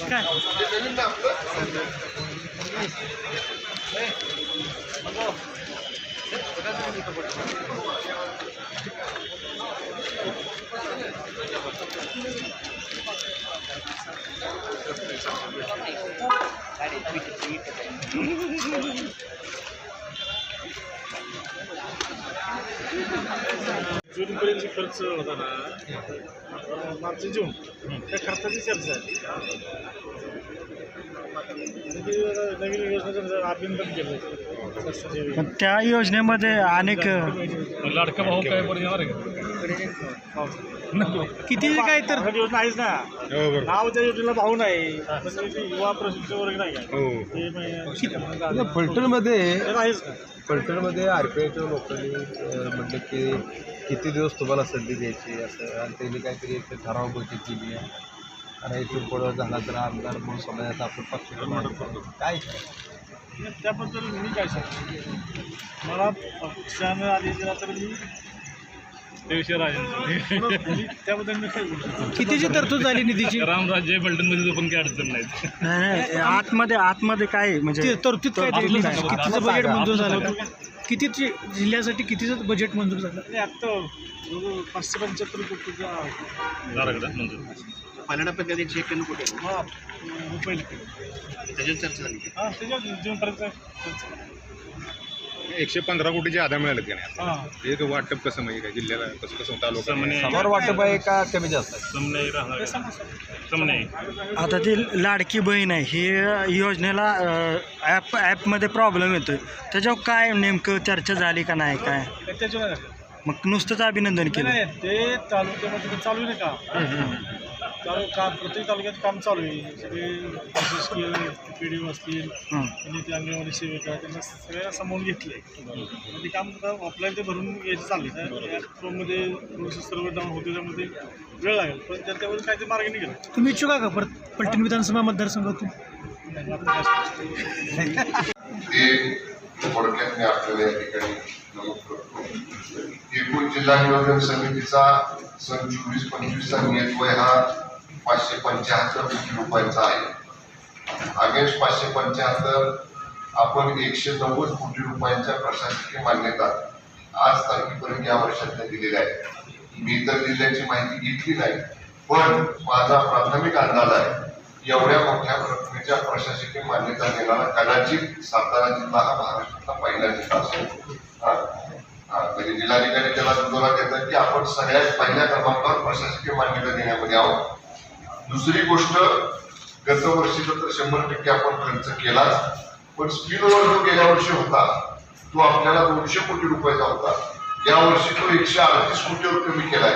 काय जूनपर्यंत खर्च होता ना मार्च जून त्या खर्चाची चर्चा आहे आणि ते नवीन योजनेचं अभिनंदन केलं शासनाच्या पण त्या योजनेमध्ये अनेक लाडका भाऊ काय बरं येणार आहे किती काय तर आता योजना आहेच ना नाव त्या योजनेला भाऊ नाही. युवा प्रशिक्षण वर्ग नाही फलटणमध्ये ते आहेच का फलटणमध्ये आर पी आयच्या लोकांनी म्हटलं की किती दिवस तुम्हाला संधी द्यायची असं आणि त्यांनी काहीतरी ठराव बैठक केली आहे. आणि इथून पुढं झाला तर आमदार म्हणून समाजात आपण पक्ष काय त्याबद्दल मी काय सांगतो मला पक्षानं आधी दिला तर मी देवशी राजांचं. त्याबद्दल मी काय बोलू शकतो? कितीची तरतूद झाली निधीची? रामराज्य फलटणमध्ये पण काही अडचण नाही. नाही नाही आतमध्ये आतमध्ये काय म्हणजे तरतूद काय तरतूद दिली? काय? कितीचं बजेट मंजूर झालं होतं? किती जिल्ह्यासाठी कितीचं बजेट मंजूर झालं? आणि आत्ता जवळजवळ पाचशे पंच्याहत्तर कोटीचा पहिल्या टप्प्यात कधी चेक केलं कुठे? हा चर्चा झाली हा जूनपर्यंत एकशे पंधरा कोटीचे आधार मिळाले का नाही तो वाटप कसं म्हणजे काय? जिल्ह्याला कसं कसं तालुका समोर वाटप आहे का कमी जास्त? आहे. आता ती लाडकी बहीण आहे. ही योजनेला ॲप ॲपमध्ये प्रॉब्लेम येतो त्याच्यावर काय नेमकं चर्चा झाली का नाही काय? त्याच्यावर. मग नुसतंच अभिनंदन केलं. नाही ते तालुक्यामध्ये चालू आहे ना का चालू का प्रत्येक तालुक्यात काम चालू आहे. सगळे प्रशासकीय पी डी असतील हं. आणि ते अंगणवाडी सेविका त्यांना सगळ्यांना सामावून घेतले ते काम ऑफलाईन ते भरून यायचं चालले मध्ये थोडंसं सर्व डाऊन होते त्यामध्ये वेळ लागेल. पण त्या- त्यावर काय ते मार्ग निघेल. तुम्ही इच्छुक का परत पलटण विधानसभा मतदारसंघातून नाही, आता काय सांगू? हे थोडक्यात मी आपल्याला या ठिकाणी नमूद करतो. एकूण जिल्हा नियोजन समितीचा सन चोवीस पंचवीसचा नियतवय हा. पाचशे पंच्याहत्तर कोटी रुपयांचा आहे. अगेन्स्ट पाचशे पंच्याहत्तर आपण एकशे नव्वद कोटी रुपयांच्या प्रशासकीय मान्यता आज तारखेपर्यंत या वर्षातल्या दिलेल्या आहेत. मी इतर जिल्ह्याची माहिती घेतली नाही पण माझा प्राथमिक अंदाज आहे एवढ्या मोठ्या रकमेच्या प्रशासकीय मान्यता देणारा कदाचित सातारा जिल्हा हा महाराष्ट्रातला पहिला जिल्हा असेल. म्हणजे जिल्हाधिकारी त्याला दुजोरा देतात की आपण सगळ्यात पहिल्या क्रमांकावर प्रशासकीय मान्यता देण्यामध्ये आहोत. दुसरी गोष्ट गत वर्षीचा तर शंभर टक्के आपण खर्च केलाच पण स्पीड ओव्हर जो गेल्या वर्षी होता तो आपल्याला दोनशे कोटी रुपयाचा होता. या वर्षी तो एकशे अडतीस कोटीवर कमी केलाय.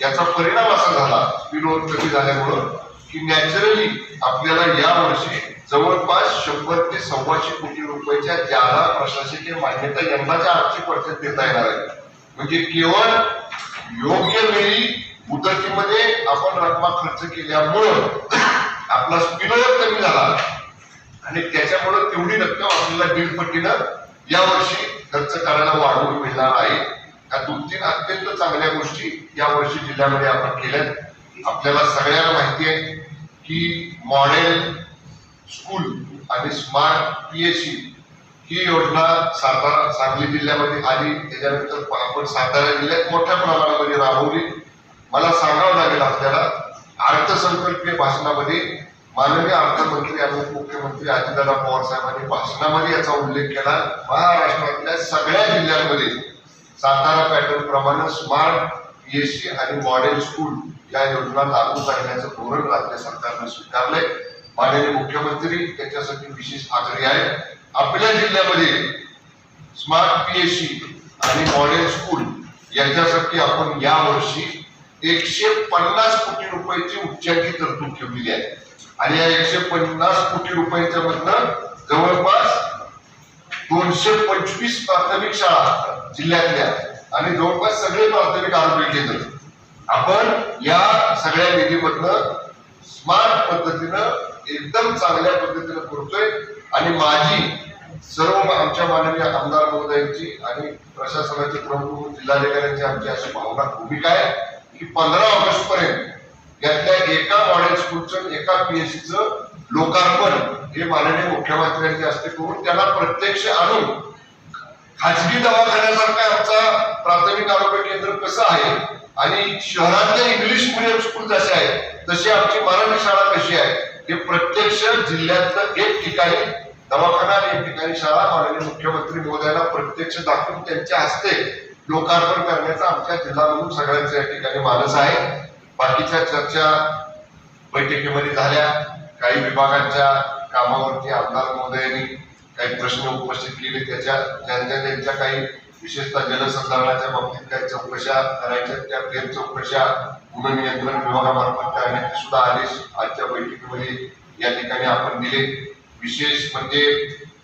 याचा परिणाम असा झाला स्पीड ओव्हर कमी झाल्यामुळं की नॅचरली आपल्याला या वर्षी जवळपास शंभर ते सव्वाशे कोटी रुपयाच्या ज्यादा प्रशासकीय मान्यता यंदाच्या आर्थिक वर्षात देता येणार आहे. म्हणजे केवळ योग्य वेळी मुदतीमध्ये आपण रकमा खर्च केल्यामुळं आपला स्पिलओव्हर कमी झाला. आणि त्याच्यामुळं तेवढी रक्कम आपल्याला दीड पटीनं यावर्षी खर्च करायला वाढवून मिळणार आहे. या दोन तीन अत्यंत चांगल्या गोष्टी यावर्षी जिल्ह्यामध्ये आपण केल्यात. आपल्याला सगळ्यांना माहिती आहे की मॉडेल स्कूल आणि स्मार्ट पीएचसी ही योजना सातारा सांगली जिल्ह्यामध्ये आली. त्याच्यानंतर आपण सातारा जिल्ह्यात मोठ्या प्रमाणामध्ये राबवली. मला सांगावं लागेल आपल्याला अर्थसंकल्पीय भाषणामध्ये माननीय अर्थमंत्री आणि उपमुख्यमंत्री अजितदादा पवार साहेबांनी भाषणामध्ये याचा उल्लेख केला. महाराष्ट्रातल्या सगळ्या जिल्ह्यांमध्ये सातारा पॅटर्न प्रमाणे स्मार्ट पीएससी आणि मॉडेल स्कूल या योजना लागू करण्याचं धोरण राज्य सरकारनं स्वीकारलंय. माननीय मुख्यमंत्री त्याच्यासाठी विशेष आग्रही आहे आपल्या जिल्ह्यामध्ये स्मार्ट पीएससी आणि मॉडेल स्कूल यांच्यासाठी आपण यावर्षी एकशे पन्नास कोटी रुपयाची उच्चांकी तरतूद ठेवलेली आहे. आणि या एकशे पन्नास कोटी रुपयांच्या मधनं जवळपास दोनशे पंचवीस प्राथमिक शाळा जिल्ह्यातल्या. आणि जवळपास सगळे प्राथमिक आरोग्य केंद्र. आपण या सगळ्या निधीमधनं स्मार्ट पद्धतीनं एकदम चांगल्या पद्धतीनं करतोय. आणि माझी सर्व आमच्या माननीय आमदार महोदयांची आणि प्रशासनाचे प्रमुख जिल्हाधिकाऱ्यांची आमची अशी भावना भूमिका आहे. की पंधरा ऑगस्ट पर्यंत यातल्या एका मॉडेल स्कूलचं एका पीएचसीचं लोकार्पण हे माननीय मुख्यमंत्र्यांचे असते. करून त्याला प्रत्यक्ष आणून खाजगी दवाखान्यासारखा आमचा प्राथमिक आरोग्य केंद्र कसं आहे आणि शहरातल्या इंग्लिश मिडियम स्कूल जसे आहेत तशी आमची मराठी शाळा कशी आहे हे प्रत्यक्ष जिल्ह्यातलं एक ठिकाणी दवाखाना आणि एक ठिकाणी शाळा माननीय मुख्यमंत्री महोदयाला प्रत्यक्ष दाखवून त्यांच्या हस्ते लोकार्पण करण्याचा आमच्या जिल्हा म्हणून सगळ्यांचा या ठिकाणी मानस आहे. बाकीच्या चर्चा बैठकीमध्ये झाल्या. काही विभागांच्या कामावरती आमदार महोदयांनी काही प्रश्न उपस्थित केले. त्याच्या ज्यांच्या त्यांच्या काही विशेषतः जलसंधारणाच्या बाबतीत काही चौकशा करायच्या त्या फेर चौकशा गुणनियंत्रण विभागामार्फत करण्याचे सुद्धा आदेश आजच्या बैठकीमध्ये या ठिकाणी आपण दिले. विशेष म्हणजे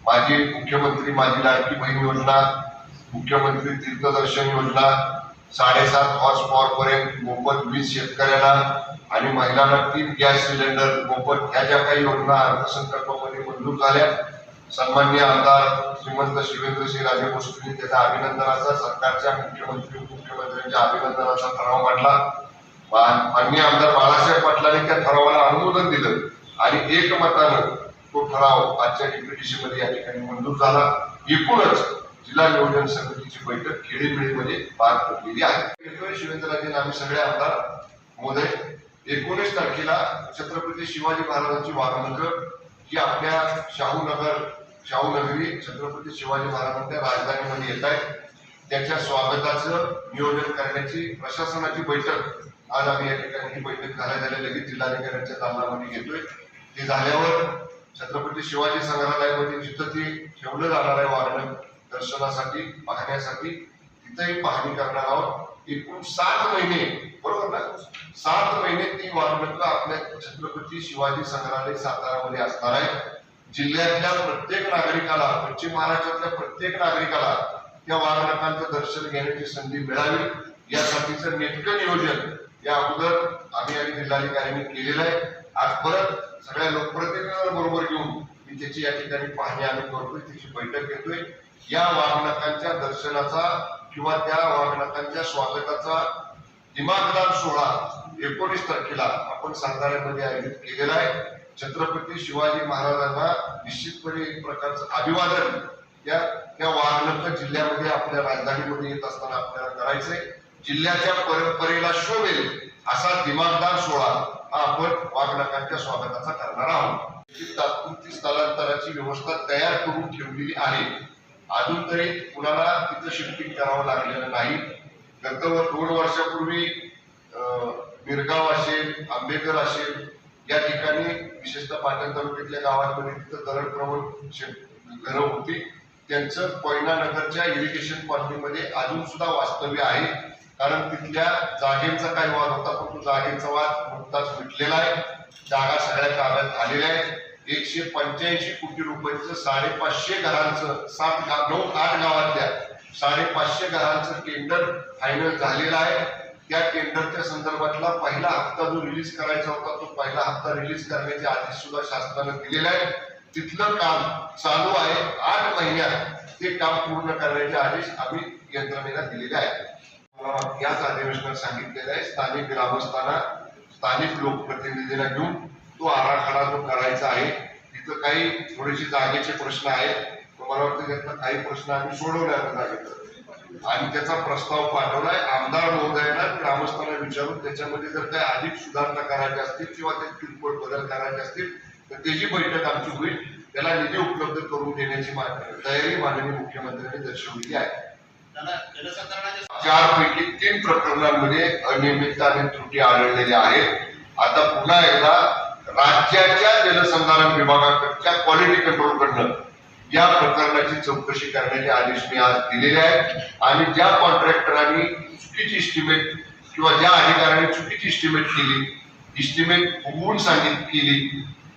माजी मुख्यमंत्री माझी लाडकी बहीण योजना मुख्यमंत्री तीर्थदर्शन योजना साडेसात हॉर्स पॉवर पर्यंत मोफत वीज शेतकऱ्यांना आणि महिलांना तीन गॅस सिलेंडर मोफत ह्या ज्या काही योजना अर्थसंकल्पामध्ये मंजूर झाल्या सन्माननीय आमदार श्रीमंत शिवेंद्रसिंह राजे गोष्टींनी त्याचा अभिनंदनाचा सरकारच्या मुख्यमंत्री उपमुख्यमंत्र्यांच्या अभिनंदनाचा ठराव मांडला. माननीय आमदार बाळासाहेब पाटलांनी त्या ठरावाला अनुमोदन दिलं आणि एकमतानं तो ठराव आजच्या डिप्युटेशनमध्ये या ठिकाणी मंजूर झाला. एकूणच जिल्हा नियोजन समितीची बैठक खेडीमेळीमध्ये पार पडलेली आहे. शिवेंद्रराजे आम्ही सगळे आमदार महोदय एकोणीस तारखेला छत्रपती शिवाजी महाराजांची वारनगर ही आपल्या शाहूनगर शाहूनगरी छत्रपती शिवाजी महाराजांच्या राजधानीमध्ये येत आहे. त्याच्या स्वागताचं नियोजन करण्याची प्रशासनाची बैठक आज आम्ही या ठिकाणी ही बैठक घालायला लगेच जिल्हाधिकाऱ्यांच्या दालनामध्ये घेतोय ते झाल्यावर छत्रपती शिवाजी संग्रहालयामध्ये जिथं ते ठेवलं जाणार आहे वागणं दर्शनासाठी पाहण्यासाठी तिथेही पाहणी करणार आहोत. एकूण सात महिने बरोबर ना? सात महिने ती वाहनक आपल्या छत्रपती शिवाजी संग्रहालय सातारामध्ये असणार आहे. जिल्ह्यातल्या प्रत्येक नागरिकाला पश्चिम महाराष्ट्रातल्या प्रत्येक नागरिकाला त्या वाहनकांचं दर्शन घेण्याची संधी मिळावी. यासाठीचं नेटकं नियोजन या अगोदर आम्ही आणि जिल्हाधिकाऱ्यांनी केलेलं आहे. आज परत सगळ्या लोकप्रतिनिधींबरोबर घेऊन मी त्याची या ठिकाणी पाहणी आम्ही करतोय त्याची बैठक घेतोय. या वाघनाथांच्या दर्शनाचा किंवा त्या वाघनाथांच्या स्वागताचा दिमागदार सोहळा एकोणीस तारखेला आपण साताऱ्यामध्ये आयोजित केलेला आहे. छत्रपती शिवाजी महाराजांना निश्चितपणे एक प्रकारचं अभिवादन या त्या वाघनक जिल्ह्यामध्ये आपल्या राजधानीमध्ये येत असताना आपल्याला करायचंय. जिल्ह्याच्या परंपरेला शोभेल असा दिमागदार सोहळा हा आपण वाघनखांच्या स्वागताचा करणार आहोत. तात्पुरती स्थलांतराची व्यवस्था तयार करून ठेवलेली आहे अजून तरी कुणाला तिथं शिफ्टिंग करावं लागलेलं नाही. गत दोन वर्षापूर्वी मिरगाव असेल आंबेकर असेल या ठिकाणी विशेषतः पाटण तालुक्यातल्या गावांमध्ये तिथं दळणप्रवण शे- घरं होती. त्यांचं कोयना नगरच्या इरिगेशन कॉलनीमध्ये अजून सुद्धा वास्तव्य आहे. कारण तिथल्या जागेचा काही वाद होता पण तो जागेचा वाद नुकताच मिटलेला आहे. जागा सगळ्या ताब्यात आलेल्या आहेत. एकशे पंच्याऐंशी कोटी रुपयाचं साडेपाचशे घरांचं सात गाव नऊ आठ गावातल्या साडेपाचशे घरांचं टेंडर फायनल झालेलं आहे. त्या टेंडरच्या संदर्भातला पहिला हप्ता जो रिलीज करायचा होता तो पहिला हप्ता रिलीज करण्याचे आदेश सुद्धा शासनानं दिलेला आहे. तिथलं काम चालू आहे. आठ महिन्यात ते काम पूर्ण करण्याचे आदेश आम्ही यंत्रणेला दिलेले आहेत. याच अधिवेशनात सांगितलेलं आहे स्थानिक ग्रामस्थांना स्थानिक लोकप्रतिनिधींना घेऊन तो आराखडा जो करायचा आहे तिथं काही थोडेसे जागेचे प्रश्न आहेत. मला वाटतं त्यातला काही प्रश्न आम्ही सोडवले जागेचं आणि त्याचा प्रस्ताव पाठवलाय. आमदार महोदयांना ग्रामस्थांना विचारून त्याच्यामध्ये जर काही अधिक सुधारणा करायच्या असतील किंवा ते किरकोळ बदल करायचे असतील तर त्याची बैठक आमची होईल. त्याला निधी उपलब्ध करून देण्याची तयारी माननीय मुख्यमंत्र्यांनी दर्शवली आहे. चार पैकी तीन प्रकरणांमध्ये अनियमितता आणि त्रुटी आढळलेल्या आहेत. आता पुन्हा एकदा राज्याच्या जलसंधारण विभागाकडच्या क्वालिटी कंट्रोलकडनं या प्रकरणाची चौकशी करण्याचे आदेश मी आज दिलेले आहेत. आणि ज्या कॉन्ट्रॅक्टरांनी चुकीची इस्टिमेट किंवा ज्या अधिकाऱ्यांनी चुकीची इस्टिमेट केली इस्टिमेट फुगवून सांगित केली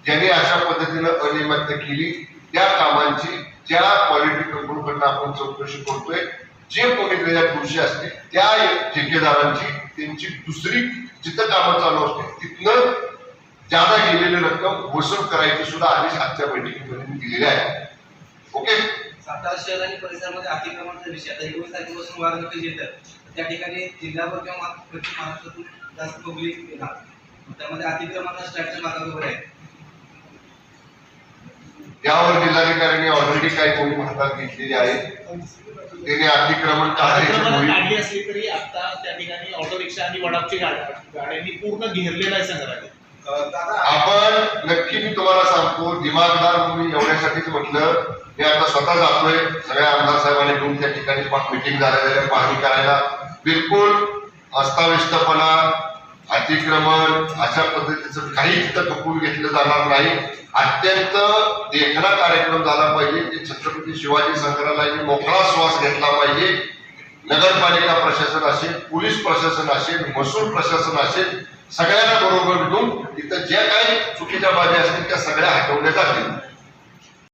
ज्याने अशा पद्धतीनं अनियमितता केली त्या कामांची ज्या क्वालिटी कंट्रोलकडनं आपण चौकशी करतोय जे कोणी त्याच्यात दोषी असतील त्या ठेकेदारांची त्यांची दुसरी जिथं कामं चालू असते तिथनं ज्यादा गेलेली रक्कम वसूल करायची सुद्धा आदेश आजच्या बैठकीमध्ये दिलेले आहे ओके सातारा शहर आणि परिसरामध्ये अतिक्रमणाचा विषय आता एकोणीस तारखेपासून वार नोटीस येतात त्या ठिकाणी जिल्हाभर किंवा महाराष्ट्रातून जास्त पब्लिक येणार. त्यामध्ये अतिक्रमणाचा स्ट्रॅक्चर भागाबरोबर आहे यावर जिल्हाधिकाऱ्यांनी ऑलरेडी काही मोहीम हातात घेतलेली आहे. त्याने अतिक्रमण काढली असली तरी आता त्या ठिकाणी ऑटो रिक्षा आणि वडापची गाड्या गाड्यांनी पूर्ण घेरलेला आहे संग्रहालय. आपण नक्की मी तुम्हाला सांगतो दिमागदार म्हणून एवढ्यासाठीच म्हटलं मी आता स्वतः जातोय सगळ्या आमदार साहेबांनी घेऊन त्या ठिकाणी मिटिंग झालेल्या पाहणी करायला. बिलकुल अस्ताव्यस्तपणा अतिक्रमण अशा पद्धतीचं काही तिथं खपून घेतलं जाणार नाही. अत्यंत देखणा कार्यक्रम झाला पाहिजे की छत्रपती शिवाजी संग्रहालयाने मोकळा श्वास घेतला पाहिजे. नगरपालिका प्रशासन असेल पोलीस प्रशासन असेल महसूल प्रशासन असेल सगळ्यांना बरोबर घेऊन इथं ज्या काही चुकीच्या बाबी असतील त्या सगळ्या हटवल्या जातील